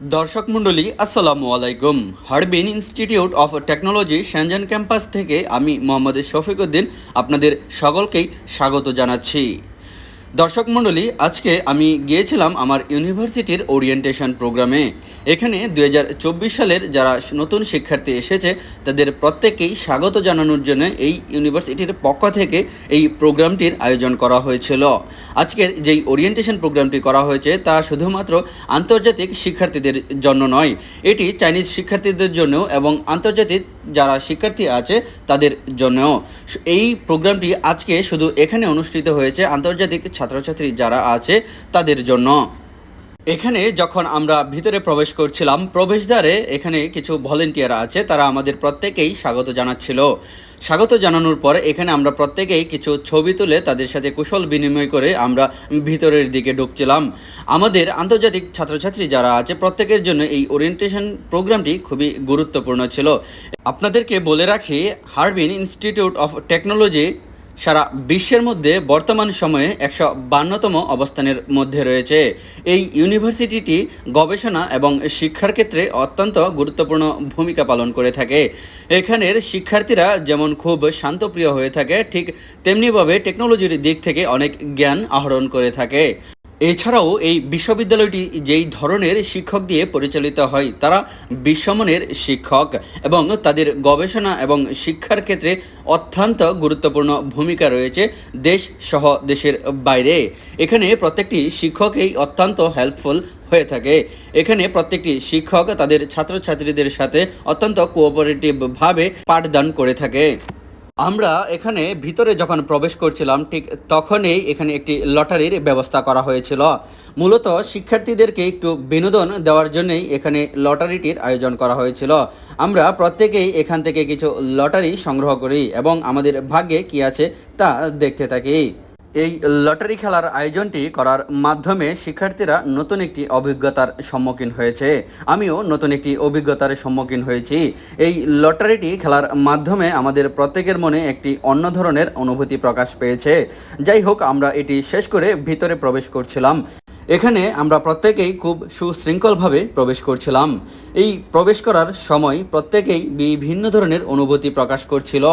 দর্শক মণ্ডলী, আসসালামু আলাইকুম। Harbin Institute of Technology Shenzhen campus থেকে আমি মোহাম্মদ শফিকুদ্দিন আপনাদের সকলকেই স্বাগত জানাচ্ছি। দর্শক মণ্ডলী, আজকে আমি গিয়েছিলাম আমার ইউনিভার্সিটির ওরিয়েন্টেশন প্রোগ্রামে। এখানে দু হাজার চব্বিশ সালের যারা নতুন শিক্ষার্থী এসেছে, তাদের প্রত্যেকেই স্বাগত জানানোর জন্য এই ইউনিভার্সিটির পক্ষ থেকে এই প্রোগ্রামটির আয়োজন করা হয়েছিল। আজকের যেই ওরিয়েন্টেশন প্রোগ্রামটি করা হয়েছে, তা শুধুমাত্র আন্তর্জাতিক শিক্ষার্থীদের জন্য নয়, এটি চাইনিজ শিক্ষার্থীদের জন্য এবং আন্তর্জাতিক যারা শিক্ষার্থী আছে, তাদের জন্যও। এই প্রোগ্রামটি আজকে শুধু এখানে অনুষ্ঠিত হয়েছে, আন্তর্জাতিক ছাত্রছাত্রী যারা আছে তাদের জন্য। এখানে যখন আমরা ভিতরে প্রবেশ করছিলাম, প্রবেশদ্বারে এখানে কিছু ভলেন্টিয়ার আছে, তারা আমাদের প্রত্যেকেই স্বাগত জানাচ্ছিল। স্বাগত জানানোর পর এখানে আমরা প্রত্যেকেই কিছু ছবি তুলে তাদের সাথে কুশল বিনিময় করে আমরা ভিতরের দিকে ঢুকছিলাম। আমাদের আন্তর্জাতিক ছাত্রছাত্রী যারা আছে, প্রত্যেকের জন্য এই ওরিয়েন্টেশন প্রোগ্রামটি খুবই গুরুত্বপূর্ণ ছিল। আপনাদেরকে বলে রাখি হারবিন ইনস্টিটিউট অফ টেকনোলজি সারা বিশ্বের মধ্যে বর্তমান সময়ে একশো বান্নতম অবস্থানের মধ্যে রয়েছে। এই ইউনিভার্সিটিটি গবেষণা এবং শিক্ষার ক্ষেত্রে অত্যন্ত গুরুত্বপূর্ণ ভূমিকা পালন করে থাকে। এখানের শিক্ষার্থীরা যেমন খুব শান্তপ্রিয় হয়ে থাকে, ঠিক তেমনিভাবে টেকনোলজির দিক থেকে অনেক জ্ঞান আহরণ করে থাকে। এছাড়াও এই বিশ্ববিদ্যালয়টি যেই ধরনের শিক্ষক দিয়ে পরিচালিত হয়, তারা বিশ্বমানের শিক্ষক এবং তাদের গবেষণা এবং শিক্ষার ক্ষেত্রে অত্যন্ত গুরুত্বপূর্ণ ভূমিকা রয়েছে দেশ সহ দেশের বাইরে। এখানে প্রত্যেকটি শিক্ষকই অত্যন্ত হেল্পফুল হয়ে থাকে। এখানে প্রত্যেকটি শিক্ষক তাদের ছাত্রছাত্রীদের সাথে অত্যন্ত কোঅপারেটিভভাবে পাঠদান করে থাকে। আমরা এখানে ভিতরে যখন প্রবেশ করছিলাম, ঠিক তখনই এখানে একটি লটারির ব্যবস্থা করা হয়েছিল। মূলত শিক্ষার্থীদেরকে একটু বিনোদন দেওয়ার জন্যই এখানে লটারিটির আয়োজন করা হয়েছিল। আমরা প্রত্যেকেই এখান থেকে কিছু লটারি সংগ্রহ করি এবং আমাদের ভাগ্যে কি আছে তা দেখতে থাকি। এই লটারি খেলার আয়োজনটি করার মাধ্যমে শিক্ষার্থীরা নতুন একটি অভিজ্ঞতার সম্মুখীন হয়েছে। আমিও নতুন একটি অভিজ্ঞতার সম্মুখীন হয়েছি। এই লটারিটি খেলার মাধ্যমে আমাদের প্রত্যেকের মনে একটি অন্য ধরনের অনুভূতি প্রকাশ পেয়েছে। যাই হোক, আমরা এটি শেষ করে ভিতরে প্রবেশ করছিলাম। এখানে আমরা প্রত্যেকেই খুব সুশৃঙ্খলভাবে প্রবেশ করছিলাম। এই প্রবেশ করার সময় প্রত্যেকেই বিভিন্ন ধরনের অনুভূতি প্রকাশ করছিল।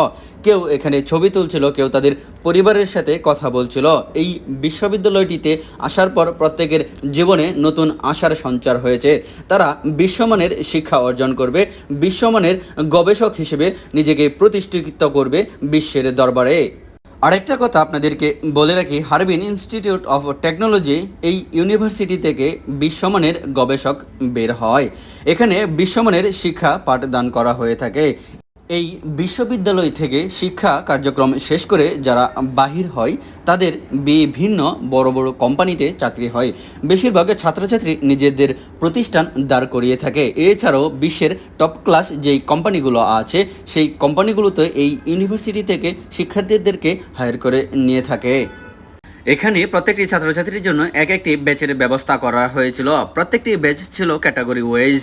কেউ এখানে ছবি তুলছিল, কেউ তাদের পরিবারের সাথে কথা বলছিল। এই বিশ্ববিদ্যালয়টিতে আসার পর প্রত্যেকের জীবনে নতুন আশার সঞ্চার হয়েছে। তারা বিশ্বমানের শিক্ষা অর্জন করবে, বিশ্বমানের গবেষক হিসেবে নিজেকে প্রতিষ্ঠিত করবে বিশ্বের দরবারে। আরেকটা কথা আপনাদেরকে বলে রাখি, হারবিন ইনস্টিটিউট অফ টেকনোলজি এই ইউনিভার্সিটি থেকে বিশ্বমানের গবেষক বের হয়। এখানে বিশ্বমানের শিক্ষা পাঠদান করা হয়ে থাকে। এই বিশ্ববিদ্যালয় থেকে শিক্ষা কার্যক্রম শেষ করে যারা বাহির হয়, তাদের বিভিন্ন বড় বড় কোম্পানিতে চাকরি হয়। বেশিরভাগ ছাত্রছাত্রী নিজেদের প্রতিষ্ঠান দাঁড় করিয়ে থাকে। এছাড়াও বিশ্বের টপ ক্লাস যেই কোম্পানিগুলো আছে, সেই কোম্পানিগুলোতে এই ইউনিভার্সিটি থেকে শিক্ষার্থীদেরকে হায়ার করে নিয়ে থাকে। এখানে প্রত্যেকটি ছাত্রছাত্রীর জন্য এক একটি ব্যাচের ব্যবস্থা করা হয়েছিল। প্রত্যেকটি ব্যাচ ছিল ক্যাটাগরি ওয়াইজ।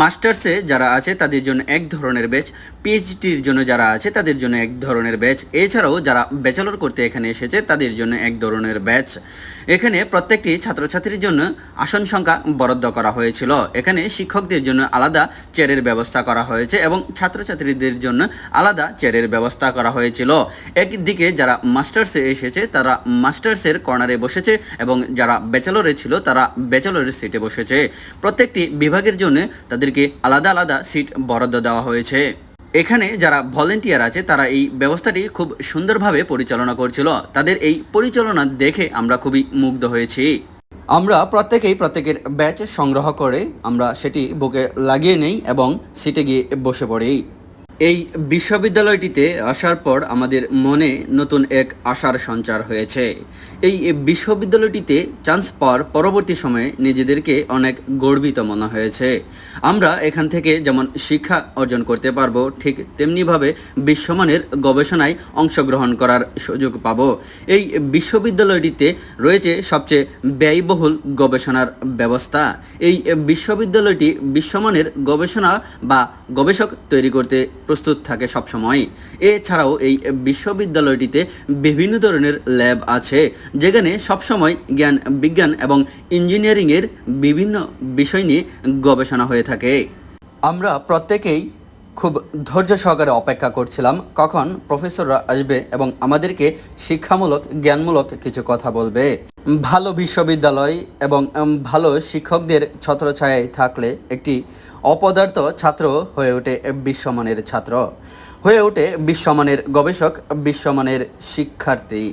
মাস্টার্সে যারা আছে, তাদের জন্য এক ধরনের ব্যাচ। পিএইচডির জন্য যারা আছে, তাদের জন্য এক ধরনের ব্যাচ। এছাড়াও যারা ব্যাচেলর করতে এখানে এসেছে, তাদের জন্য এক ধরনের ব্যাচ। এখানে প্রত্যেকটি ছাত্রছাত্রীর জন্য আসন সংখ্যা বরাদ্দ করা হয়েছিল। এখানে শিক্ষকদের জন্য আলাদা চেয়ারের ব্যবস্থা করা হয়েছে এবং ছাত্রছাত্রীদের জন্য আলাদা চেয়ারের ব্যবস্থা করা হয়েছিল। একদিকে যারা মাস্টার্সে এসেছে, তারা মাস্টার্সের কর্নারে বসেছে এবং যারা ব্যাচেলরে ছিল তারা ব্যাচেলরের সিটে বসেছে। প্রত্যেকটি বিভাগের জন্য তাদেরকে আলাদা আলাদা সিট বরাদ্দ দেওয়া হয়েছে। এখানে যারা ভলেন্টিয়ার আছে, তারা এই ব্যবস্থাটি খুব সুন্দরভাবে পরিচালনা করছিল। তাদের এই পরিচালনা দেখে আমরা খুবই মুগ্ধ হয়েছি। আমরা প্রত্যেকেই প্রত্যেকের ব্যাচ সংগ্রহ করে আমরা সেটি বুকে লাগিয়ে নেই এবং সিটে গিয়ে বসে পড়ি। এই বিশ্ববিদ্যালয়টিতে আসার পর আমাদের মনে নতুন এক আশার সঞ্চার হয়েছে। এই বিশ্ববিদ্যালয়টিতে চান্স পাওয়ার পরবর্তী সময়ে নিজেদেরকে অনেক গর্বিত মনে হয়েছে। আমরা এখান থেকে যেমন শিক্ষা অর্জন করতে পারব, ঠিক তেমনিভাবে বিশ্বমানের গবেষণায় অংশগ্রহণ করার সুযোগ পাব। এই বিশ্ববিদ্যালয়টিতে রয়েছে সবচেয়ে ব্যয়বহুল গবেষণার ব্যবস্থা। এই বিশ্ববিদ্যালয়টি বিশ্বমানের গবেষণা বা গবেষক তৈরি করতে প্রস্তুত থাকে সবসময়। এছাড়াও এই বিশ্ববিদ্যালয়টিতে বিভিন্ন ধরনের ল্যাব আছে, যেখানে সবসময় জ্ঞান, বিজ্ঞান এবং ইঞ্জিনিয়ারিংয়ের বিভিন্ন বিষয় নিয়ে গবেষণা হয়ে থাকে। আমরা প্রত্যেকেই খুব ধৈর্য সহকারে অপেক্ষা করছিলাম, কখন প্রফেসররা আসবে এবং আমাদেরকে শিক্ষামূলক, জ্ঞানমূলক কিছু কথা বলবে। ভালো বিশ্ববিদ্যালয় এবং ভালো শিক্ষকদের ছত্রছায়ায় থাকলে একটি অপদার্থ ছাত্র হয়ে ওঠে বিশ্বমানের ছাত্র। হয়ে ওঠে বিশ্বমানের গবেষক, বিশ্বমানের শিক্ষার্থী।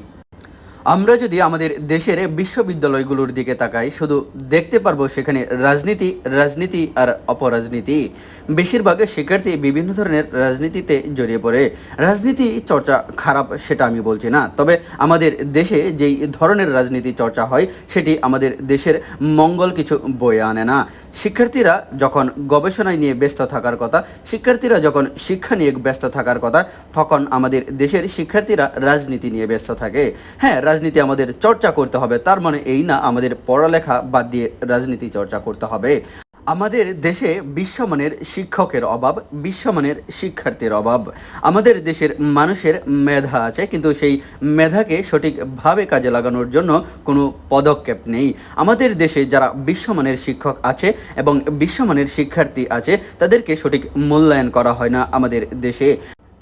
আমরা যদি আমাদের দেশের বিশ্ববিদ্যালয়গুলোর দিকে তাকাই, শুধু দেখতে পারব সেখানে রাজনীতি রাজনীতি আর অপরাজনীতি। বেশিরভাগ শিক্ষার্থী বিভিন্ন ধরনের রাজনীতিতে জড়িয়ে পড়ে। রাজনীতি চর্চা খারাপ, সেটা আমি বলছি না। তবে আমাদের দেশে যেই ধরনের রাজনীতি চর্চা হয়, সেটি আমাদের দেশের মঙ্গল কিছু বয়ে আনে না। শিক্ষার্থীরা যখন গবেষণায় নিয়ে ব্যস্ত থাকার কথা, শিক্ষার্থীরা যখন শিক্ষা নিয়ে ব্যস্ত থাকার কথা, তখন আমাদের দেশের শিক্ষার্থীরা রাজনীতি নিয়ে ব্যস্ত থাকে। হ্যাঁ রাজনীতি আমাদের চর্চা করতে হবে। তার মানে এই না আমাদের পড়ালেখা বাদ দিয়ে রাজনীতি চর্চা করতে হবে। আমাদের দেশে বিশ্বমানের শিক্ষকের অভাব, বিশ্বমানের শিক্ষার্থীর অভাব। আমাদের দেশের মানুষের মেধা আছে, কিন্তু সেই মেধাকে সঠিকভাবে কাজে লাগানোর জন্য কোনো পদক্ষেপ নেই। আমাদের দেশে যারা বিশ্বমানের শিক্ষক আছে এবং বিশ্বমানের শিক্ষার্থী আছে, তাদেরকে সঠিক মূল্যায়ন করা হয় না আমাদের দেশে।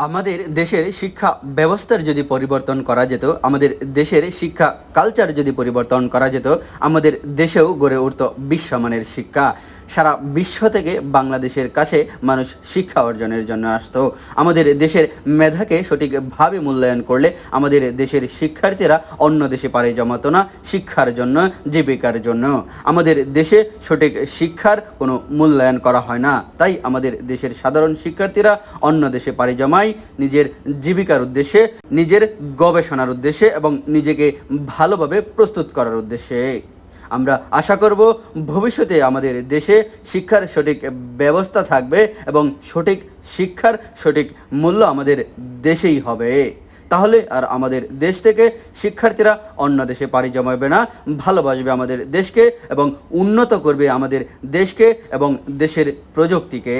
আমাদের দেশের শিক্ষা ব্যবস্থার যদি পরিবর্তন করা যেত, আমাদের দেশের শিক্ষা কালচার যদি পরিবর্তন করা যেত, আমাদের দেশেও গড়ে উঠত বিশ্বমানের শিক্ষা। সারা বিশ্ব থেকে বাংলাদেশের কাছে মানুষ শিক্ষা অর্জনের জন্য আসতো। আমাদের দেশের মেধাকে সঠিকভাবে মূল্যায়ন করলে আমাদের দেশের শিক্ষার্থীরা অন্য দেশে পাড়ি জমাতো না শিক্ষার জন্য, জীবিকার জন্য। আমাদের দেশে সঠিক শিক্ষার কোনো মূল্যায়ন করা হয় না। তাই আমাদের দেশের সাধারণ শিক্ষার্থীরা অন্য দেশে পাড়ি জমায় নিজের জীবিকার উদ্দেশ্যে, নিজের গবেষণার উদ্দেশ্যে এবং নিজেকে ভালোভাবে প্রস্তুত করার উদ্দেশ্যে। আমরা আশা করব ভবিষ্যতে আমাদের দেশে শিক্ষার সঠিক ব্যবস্থা থাকবে এবং সঠিক শিক্ষার সঠিক মূল্য আমাদের দেশেই হবে। তাহলে আর আমাদের দেশ থেকে শিক্ষার্থীরা অন্য দেশে পাড়ি জমাবে না, ভালোবাসবে আমাদের দেশকে এবং উন্নত করবে আমাদের দেশকে এবং দেশের প্রযুক্তিকে।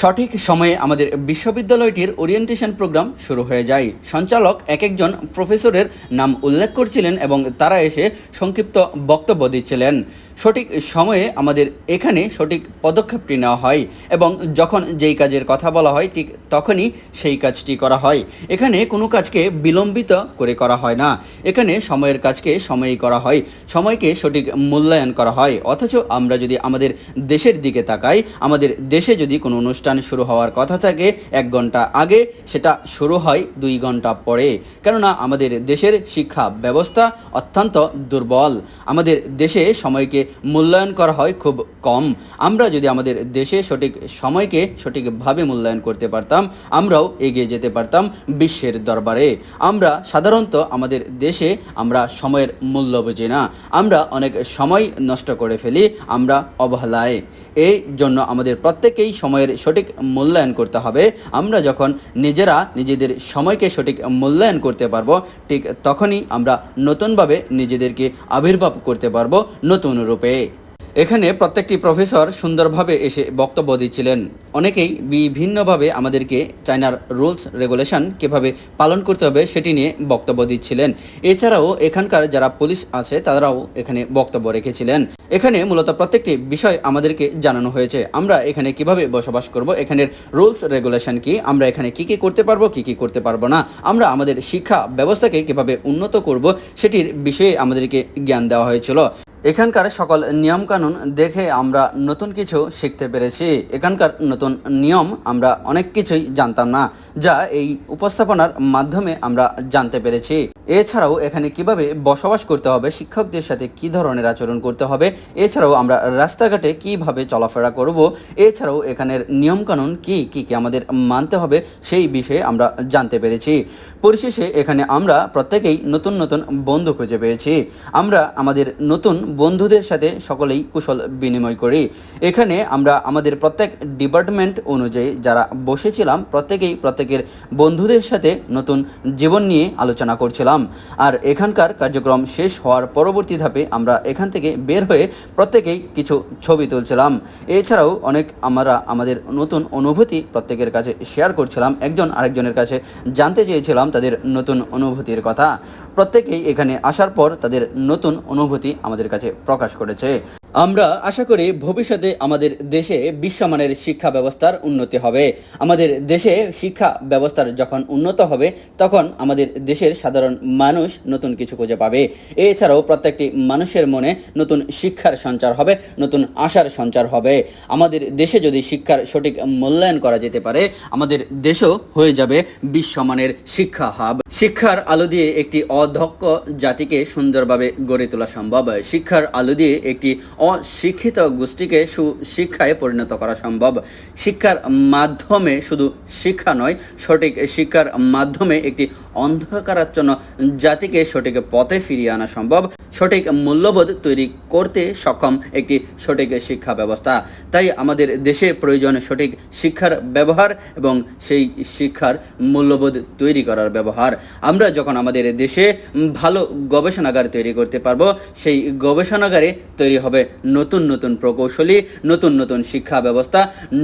সঠিক সময়ে আমাদের বিশ্ববিদ্যালয়টির ওরিয়েন্টেশন প্রোগ্রাম শুরু হয়ে যায়। সঞ্চালক এক একজন প্রফেসরের নাম উল্লেখ করছিলেন এবং তারা এসে সংক্ষিপ্ত বক্তব্য দিচ্ছিলেন। সঠিক সময়ে আমাদের এখানে সঠিক পদক্ষেপটি নেওয়া হয় এবং যখন যেই কাজের কথা বলা হয়, ঠিক তখনই সেই কাজটি করা হয়। এখানে কোনো কাজকে বিলম্বিত করে করা হয় না। এখানে সময়ের কাজকে সময়েই করা হয়। সময়কে সঠিক মূল্যায়ন করা হয়। অথচ আমরা যদি আমাদের দেশের দিকে তাকাই, আমাদের দেশে যদি কোনো অনুষ্ঠান শুরু হওয়ার কথা থাকে, এক ঘণ্টা আগে সেটা শুরু হয় দুই ঘণ্টা পরে। কেননা আমাদের দেশের শিক্ষা ব্যবস্থা অত্যন্ত দুর্বল। আমাদের দেশে সময়কে মূল্যায়ন করা হয় খুব কম। আমরা যদি আমাদের দেশে সঠিক সময়কে সঠিকভাবে মূল্যায়ন করতে পারতাম, আমরাও এগিয়ে যেতে পারতাম বিশ্বের দরবারে। আমরা সাধারণত আমাদের দেশে আমরা সময়ের মূল্য বুঝি না। আমরা অনেক সময় নষ্ট করে ফেলি, আমরা অবহেলায়। এই জন্য আমাদের প্রত্যেকেই সময়ের সঠিক মূল্যায়ন করতে হবে। আমরা যখন নিজেরা নিজেদের সময়কে সঠিক মূল্যায়ন করতে পারব, ঠিক তখনই আমরা নতুনভাবে নিজেদেরকে আবির্ভাব করতে পারব নতুন রূপে। এখানে প্রত্যেকটি প্রফেসর সুন্দরভাবে এসে বক্তব্য দিচ্ছিলেন। অনেকেই বিভিন্নভাবে আমাদেরকে চায়নার রুলস, রেগুলেশন কীভাবে পালন করতে হবে সেটি নিয়ে বক্তব্য দিচ্ছিলেন। এছাড়াও এখানকার যারা পুলিশ আছে, তারাও এখানে বক্তব্য রেখেছিলেন। এখানে মূলত প্রত্যেকটি বিষয় আমাদেরকে জানানো হয়েছে। আমরা এখানে কীভাবে বসবাস করব, এখানের রুলস, রেগুলেশন কি, আমরা এখানে কি কি করতে পারব, কি কি করতে পারব না, আমরা আমাদের শিক্ষা ব্যবস্থাকে কীভাবে উন্নত করব, সেটির বিষয়ে আমাদেরকে জ্ঞান দেওয়া হয়েছিল। এখানকার সকল নিয়মকানুন দেখে আমরা নতুন কিছু শিখতে পেরেছি। এখানকার নতুন নিয়ম আমরা অনেক কিছুই জানতাম না, যা এই উপস্থাপনার মাধ্যমে আমরা জানতে পেরেছি। এছাড়াও এখানে কীভাবে বসবাস করতে হবে, শিক্ষকদের সাথে কি ধরনের আচরণ করতে হবে, এছাড়াও আমরা রাস্তাঘাটে কীভাবে চলাফেরা করব, এছাড়াও এখানের নিয়মকানুন কি কি কি আমাদের মানতে হবে সেই বিষয়ে আমরা জানতে পেরেছি। পরিশেষে এখানে আমরা প্রত্যেকেই নতুন নতুন বন্ধু খুঁজে পেয়েছি। আমরা আমাদের নতুন বন্ধুদের সাথে সকলেই কুশল বিনিময় করি। এখানে আমরা আমাদের প্রত্যেক ডিপার্টমেন্ট অনুযায়ী যারা বসেছিলাম, প্রত্যেকেই প্রত্যেকের বন্ধুদের সাথে নতুন জীবন নিয়ে আলোচনা করছিলাম। তুলছিলাম আর এখানকার কার্যক্রম শেষ হওয়ার পরবর্তী ধাপে আমরা এখান থেকে বের হয়ে প্রত্যেকেই কিছু ছবি তুলছিলাম। এছাড়াও অনেক আমরা আমাদের নতুন অনুভূতি প্রত্যেকের কাছে শেয়ার করছিলাম। একজন আরেকজনের কাছে জানতে চেয়েছিলাম তাদের নতুন অনুভূতির কথা। প্রত্যেকেই এখানে আসার পর তাদের নতুন অনুভূতি আমাদের কাছে প্রকাশ করেছে। আমরা আশা করি ভবিষ্যতে আমাদের দেশে বিশ্বমানের শিক্ষা ব্যবস্থার উন্নতি হবে। আমাদের দেশে শিক্ষা ব্যবস্থার যখন উন্নত হবে, তখন আমাদের দেশের সাধারণ মানুষ নতুন কিছু খুঁজে পাবে। এছাড়াও প্রত্যেকটি মানুষের মনে নতুন শিক্ষার সঞ্চার হবে, নতুন আশার সঞ্চার হবে। আমাদের দেশে যদি শিক্ষার সঠিক মূল্যায়ন করা যেতে পারে, আমাদের দেশও হয়ে যাবে বিশ্বমানের শিক্ষা হাব। শিক্ষার আলো দিয়ে একটি অধ্যক্ষ জাতিকে সুন্দরভাবে গড়ে তোলা সম্ভব। শিক্ষার আলো দিয়ে একটি অশিক্ষিত গোষ্ঠীকে সুশিক্ষায় পরিণত করা সম্ভব। শিক্ষার মাধ্যমে শুধু শিক্ষা নয়, সঠিক শিক্ষার মাধ্যমে একটি অন্ধকারাচ্ছন্ন জাতিকে সঠিক পথে ফিরিয়ে আনা সম্ভব। সঠিক মূল্যবোধ তৈরি করতে সক্ষম একটি সঠিক শিক্ষা ব্যবস্থা। তাই আমাদের দেশে প্রয়োজন সঠিক শিক্ষার ব্যবহার এবং সেই শিক্ষার মূল্যবোধ তৈরি করার ব্যবহার। আমরা যখন আমাদের দেশে ভালো গবেষণাগার তৈরি করতে পারব, সেই গবেষণাগারে তৈরি হবে নতুন নতুন প্রকৌশলী, নতুন নতুন শিক্ষা ব্যবস্থা,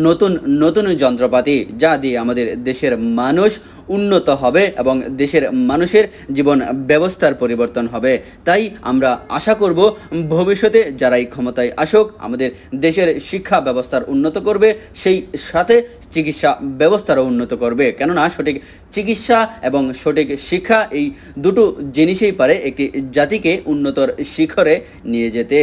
নতুন নতুন যন্ত্রপাতি, যা দিয়ে আমাদের দেশের মানুষ উন্নত হবে এবং দেশের মানুষের জীবন ব্যবস্থার পরিবর্তন হবে। তাই আমরা আশা করব, ভবিষ্যতে যারাই ক্ষমতায় আসুক, আমাদের দেশের শিক্ষা ব্যবস্থার উন্নত করবে, সেই সাথে চিকিৎসা ব্যবস্থারও উন্নত করবে। কেননা সঠিক চিকিৎসা এবং সঠিক শিক্ষা এই দুটো জিনিসেই পারে একটি জাতিকে উন্নতর শিখরে নিয়ে যেতে।